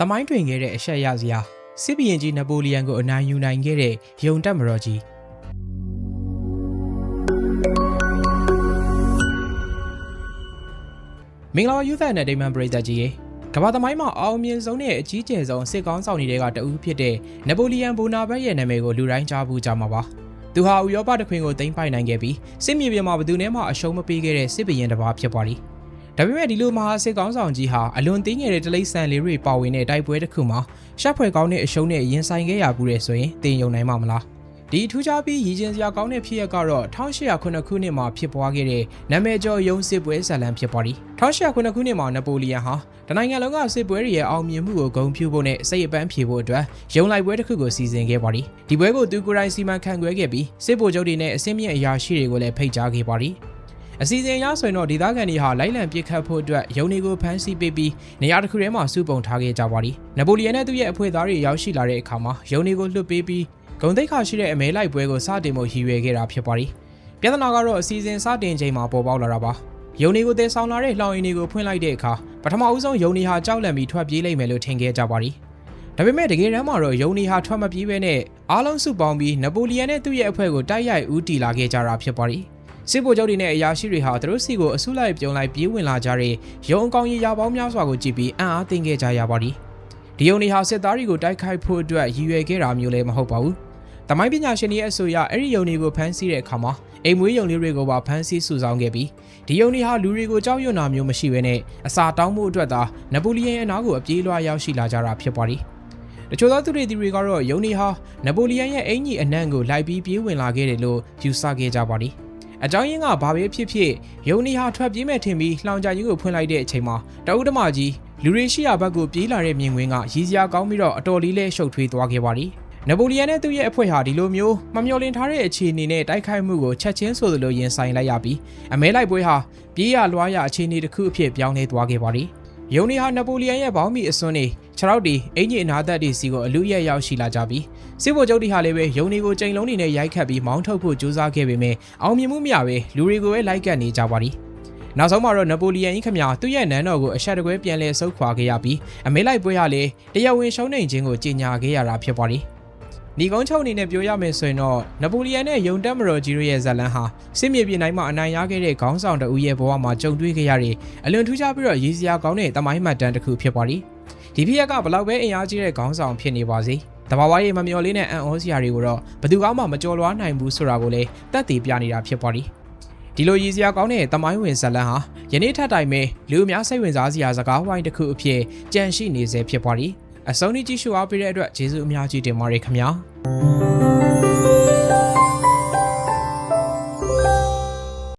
တမိုင်းတွင်ခဲ့တဲ့အရှက်ရစရာစစ်ဘီရင်ကြီးနပိုလီယန်ကိုအနိုင်ယူနိုင်ခဲ့တဲ့ယုံတက်မတော်ကြီးမင်္ဂလာပါယူသန်နဲ့ဒိမန်ပရိသတ်ကြီးရေကမ္ဘာသမိုင်းမှာအအောင်မြင်ဆုံးနဲ့အကြီးကျယ်ဆုံးစစ်ကောင်းဆောင်တွေကတဦးဖြစ်တဲ့နပိုလီယန်ဘိုနာဘတ်ရဲ့နာမည်ကိုလူတိုင်းကြားဘူးကြမှာပါသူဟာဥရောပတခွင်ကိုသိမ်းပိုက်နိုင်ခဲ့ပြီးစစ်မြေပြင်မှာဘယ်သူနဲ့မှအရှုံးမပေးခဲ့တဲ့စစ်ဘီရင်တစ်ပါးဖြစ်သွားသည် ဒါပေမဲ့ဒီလိုမဟာစစ်ကောင်းဆောင်ကြီးဟာအလွန်သိငယ်တဲ့တလိษံလေးတွေပါဝင်တဲ့တိုက်ပွဲတစ်ခုမှာရှက်ဖွယ်ကောင်းတဲ့အရှုံးနဲ့ရင်ဆိုင်ခဲ့ရဘူးတဲ့ဆိုရင်တင်ယုံနိုင်မှာမလားဒီထူးခြားပြီးရည်ကျင်စရာကောင်းတဲ့ဖြစ်ရပ်ကတော့1809ခုနှစ်မှာဖြစ်ပွားခဲ့တဲ့နာမည်ကျော်ရုံးစစ်ပွဲဇာတ်လမ်းဖြစ်ပွားသည်1809ခုနှစ်မှာနပိုလီယန်ဟာတနိုင်ငံလုံးကစစ်ပွဲတွေရဲ့အောင်မြင်မှုကိုဂုဏ်ပြုဖို့နဲ့စိတ်အပန်းဖြေဖို့အတွက်ရုံလိုက်ပွဲတစ်ခုကိုစီစဉ်ခဲ့ပါသည်ဒီပွဲကိုသူကိုယ်တိုင်စီမံခန့်ခွဲခဲ့ပြီးစစ်ဗိုလ်ချုပ်တွေနဲ့အစင်းမြင့်အရာရှိတွေကိုလည်းဖိတ်ကြားခဲ့ပါသည် အစီအစဉ်အရဆိုရင်တော့ဒေသခံတွေဟာလိုက်လံပစ်ခတ်ဖို့အတွက်ရုံတွေကိုဖမ်းဆီးပေးပြီးနေရာတစ်ခုထဲမှာစုပုံထားခဲ့ကြပါသည်နပိုလီယန်နဲ့သူ့ရဲ့အဖွဲ့သားတွေရောက်ရှိလာတဲ့အခါမှာရုံတွေကိုလွှတ်ပေးပြီးဂုံတိတ်ခါရှိတဲ့အမဲလိုက်ပွဲကိုစတင်ဖို့ရည်ရွယ်ခဲ့တာဖြစ်ပါသည်ပြဿနာကတော့အစီအစဉ်စတင်ချိန်မှာပေါ်ပေါက်လာတာပါယုံတွေကိုတည်ဆောင်လာတဲ့လှောင်ရည်တွေကိုဖွင့်လိုက်တဲ့အခါပထမဦးဆုံးယုံနေဟာကြောက်လန့်ပြီးထွက်ပြေးလိုက်မယ်လို့ထင်ခဲ့ကြပါသည်ဒါပေမဲ့တကယ်တမ်းမှာတော့ယုံနေဟာထွက်မပြေးဘဲနဲ့အားလုံးစုပေါင်းပြီးနပိုလီယန်နဲ့သူ့ရဲ့အဖွဲ့ကိုတိုက်ရိုက်ဦးတည်လာခဲ့ကြတာဖြစ်ပါသည် စစ်ဗိုလ်ချုပ်တွေနဲ့အရာရှိတွေဟာသူတို့စီကိုအဆုလိုက်ပြုံလိုက်ပြေးဝင်လာကြတဲ့ရုံအကောင်ကြီးရာပေါင်းများစွာကိုကြည့်ပြီးအံ့အားသင့်ခဲ့ကြရပါသည်ဒီယုံနေဟာစစ်သားတွေကိုတိုက်ခိုက်ဖို့အတွက်ရည်ရွယ်ခဲ့တာမျိုးလည်းမဟုတ်ပါဘူးတမိုင်းပညာရှင်တွေရဲ့အဆိုအရအဲ့ဒီယုံတွေကိုဖမ်းဆီးတဲ့အခါမှာအိမ်မွေးယုံလေးတွေကိုပါဖမ်းဆီးစုဆောင်းခဲ့ပြီးဒီယုံတွေဟာလူတွေကိုကြောက်ရွံ့တာမျိုးမရှိဘဲနဲ့အစာတောင်းမှုအတွက်သာနပိုလီယန်ရဲ့အနားကိုအပြေးလွှားရောက်ရှိလာကြတာဖြစ်ပါသည်တချို့သောသူတွေတွေကတော့ယုံနေဟာနပိုလီယန်ရဲ့အင်ကြီးအနံ့ကိုလိုက်ပြီးပြေးဝင်လာခဲ့တယ်လို့ယူဆခဲ့ကြပါသည် အကြောင်းရင်းကဘာပဲဖြစ်ဖြစ်ယုံနေဟာထွက်ပြေးမဲ့ထင်ပြီးလှောင်ကြကြီးကိုဖွင့်လိုက်တဲ့အချိန်မှာတအုပ်တမကြီးလူတွေရှိရာဘက်ကိုပြေးလာတဲ့မြင်ကွင်းကရည်စရာကောင်းပြီးတော့အတော်လေးလဲရှုပ်ထွေးသွားခဲ့ပါသည်နပိုလီယန်နဲ့သူ့ရဲ့အဖွဲ့ဟာဒီလိုမျိုးမမျှော်လင့်ထားတဲ့အခြေအနေနဲ့တိုက်ခိုက်မှုကိုချက်ချင်းဆိုသလိုရင်ဆိုင်လိုက်ရပြီးအမဲလိုက်ပွဲဟာပြေးရလွှားရအခြေအနေတစ်ခုအဖြစ်ပြောင်းလဲသွားခဲ့ပါသည်။ယုံနေဟာနပိုလီယန်ရဲ့ဘောင်းမီအစွန်းနေ ခြေထောက်တီအင်ဂျင်အနာသက်တီစီကိုအလူရက်ရောက်ရှိလာကြပြီးစစ်ဗိုလ်ချုပ်တွေဟာလည်းပဲယုံနေကိုချိန်လုံးနေနဲ့ရိုက်ခတ်ပြီးမောင်းထုတ်ဖို့ကြိုးစားခဲ့ပေမဲ့အောင်မြင်မှုမရပဲလူတွေကိုပဲလိုက်ကပ်နေကြပါသည်။နောက်ဆုံးမှာတော့နပိုလီယန်ကြီးခမသူ့ရဲ့နန်းတော်ကိုအဆက်တကွဲပြန်လဲဆုတ်ခွာခဲ့ရပြီးအမဲလိုက်ပွဲဟာလည်းတရားဝင်ရှုံးနေခြင်းကိုကြေညာခဲ့ရတာဖြစ်ပါသည်။ညီကုန်းချုပ်အနေနဲ့ပြောရမယ်ဆိုရင်တော့နပိုလီယန်နဲ့ယုံတက်မတော်ကြီးတို့ရဲ့ဇာတ်လမ်းဟာစစ်မြေပြင်တိုင်းမှာအနိုင်ရခဲ့တဲ့ခေါင်းဆောင်တဦးရဲ့ဘဝမှာကြုံတွေ့ခဲ့ရတဲ့အလွန်ထူးခြားပြီးတော့ရည်စရာကောင်းတဲ့တမိုင်းမှတ်တမ်းတစ်ခုဖြစ်ပါသည်။ ဒီဖြစ်ရက်ကဘလောက်ပဲအင်အားကြီးတဲ့ခေါင်းဆောင်ဖြစ်နေပါစေ။တဘာဝရေးမမျော်လေးနဲ့အံ့ဩစရာတွေကိုတော့ဘယ်သူမှမကြော်လွားနိုင်ဘူးဆိုတာကိုလည်းတတ်သိပြနေတာဖြစ်ပါသည်။ဒီလိုရည်စရာကောင်းတဲ့တမိုင်းဝင်ဇာတ်လမ်းဟာယနေ့ထက်တိုင်ပဲလူအများစိတ်ဝင်စားစရာစကားဝိုင်းတစ်ခုအဖြစ်ကြန့်ရှိနေစေဖြစ်ပါသည်။အဆုံးထိကြည့်ရှုအားပေးတဲ့အတွက်ကျေးဇူးအများကြီးတင်ပါတယ်ခင်ဗျာ။